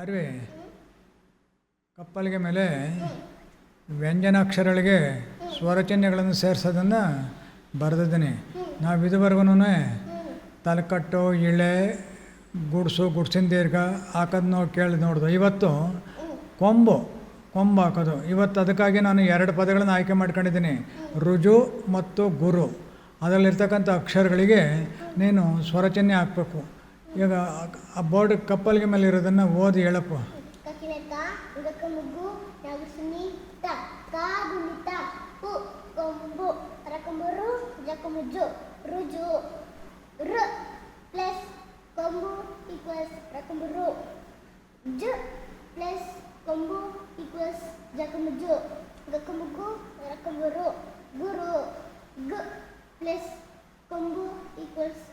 ಅರಿವೆ. ಕಪ್ಪಲಿಗೆ ಮೇಲೆ ವ್ಯಂಜನಾಕ್ಷರಗಳಿಗೆ ಸ್ವರಚಿಹ್ನೆಗಳನ್ನು ಸೇರಿಸೋದನ್ನು ಬರೆದಿದ್ದೀನಿ. ನಾವು ಇದುವರೆಗೂ ತಲೆಕಟ್ಟು, ಇಳೆ, ಗುಡ್ಸು, ಗುಡ್ಸಿನ ದೀರ್ಘ ಹಾಕೋದು ನಾವು ಕೇಳಿ ನೋಡ್ದು. ಇವತ್ತು ಕೊಂಬು ಕೊಂಬು ಹಾಕೋದು. ಇವತ್ತು ಅದಕ್ಕಾಗಿ ನಾನು ಎರಡು ಪದಗಳನ್ನು ಆಯ್ಕೆ ಮಾಡ್ಕೊಂಡಿದ್ದೀನಿ. ರುಜು ಮತ್ತು ಗುರು. ಅದರಲ್ಲಿರ್ತಕ್ಕಂಥ ಅಕ್ಷರಗಳಿಗೆ ನೀನು ಸ್ವರಚಿಹ್ನೆ ಹಾಕಬೇಕು. ಈಗ ಆ ಬೋರ್ಡ್ ಕಪ್ಪಲ್ಗೆ ಮೇಲೆ ಇರೋದನ್ನ ಓದಿ ಹೇಳಪ್ಪ. ಗುರು ಗ ಪ್ಲಸ್ ಕೊಂಬು ಈಕ್ವಲ್ಸ್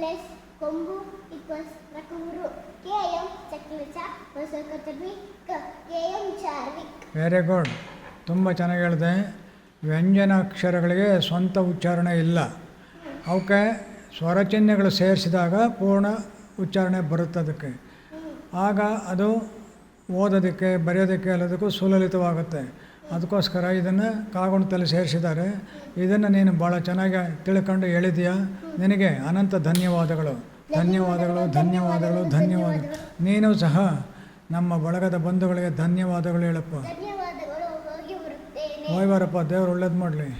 ಪ್ಲಸ್ ಕೊಂಬು ಈಕ್ವಲ್ಸ್ ರಕಮರು ಕೆ ಎಂ ಚಕ್ಲಿಚ ಹೊಸಕಚಬಿ ಕ ಕೆ ಎಂ ಚಾರ್ವಿಕ್ ವೆರಿ ಗುಡ್ ತುಂಬ ಚೆನ್ನಾಗಿ ಹೇಳಿದೆ ವ್ಯಂಜನಾಕ್ಷರಗಳಿಗೆ ಸ್ವಂತ ಉಚ್ಚಾರಣೆ ಇಲ್ಲ. ಅವಕ್ಕೆ ಸ್ವರಚಿಹ್ನೆಗಳು ಸೇರಿಸಿದಾಗ ಪೂರ್ಣ ಉಚ್ಚಾರಣೆ ಬರುತ್ತೆ ಅದಕ್ಕೆ. ಆಗ ಅದು ಓದೋದಕ್ಕೆ, ಬರೆಯೋದಕ್ಕೆ ಎಲ್ಲದಕ್ಕೂ ಸುಲಲಿತವಾಗುತ್ತೆ. ಅದಕ್ಕೋಸ್ಕರ ಇದನ್ನು ಕಾಗುಣಿತಲ್ಲಿ ಸೇರಿಸಿದ್ದಾರೆ. ಇದನ್ನು ನೀನು ಭಾಳ ಚೆನ್ನಾಗಿ ತಿಳ್ಕೊಂಡು ಹೇಳಿದೆಯಾ? ನಿನಗೆ ಅನಂತ ಧನ್ಯವಾದಗಳು. ಧನ್ಯವಾದಗಳು ಧನ್ಯವಾದಗಳು ಧನ್ಯವಾದಗಳು. ನೀನು ಸಹ ನಮ್ಮ ಬಳಗದ ಬಂಧುಗಳಿಗೆ ಧನ್ಯವಾದಗಳು ಹೇಳಪ್ಪ. ಹೋಯ್ ಬಾರಪ್ಪ ದೇವ್ರು ಒಳ್ಳೇದು ಮಾಡಲಿ.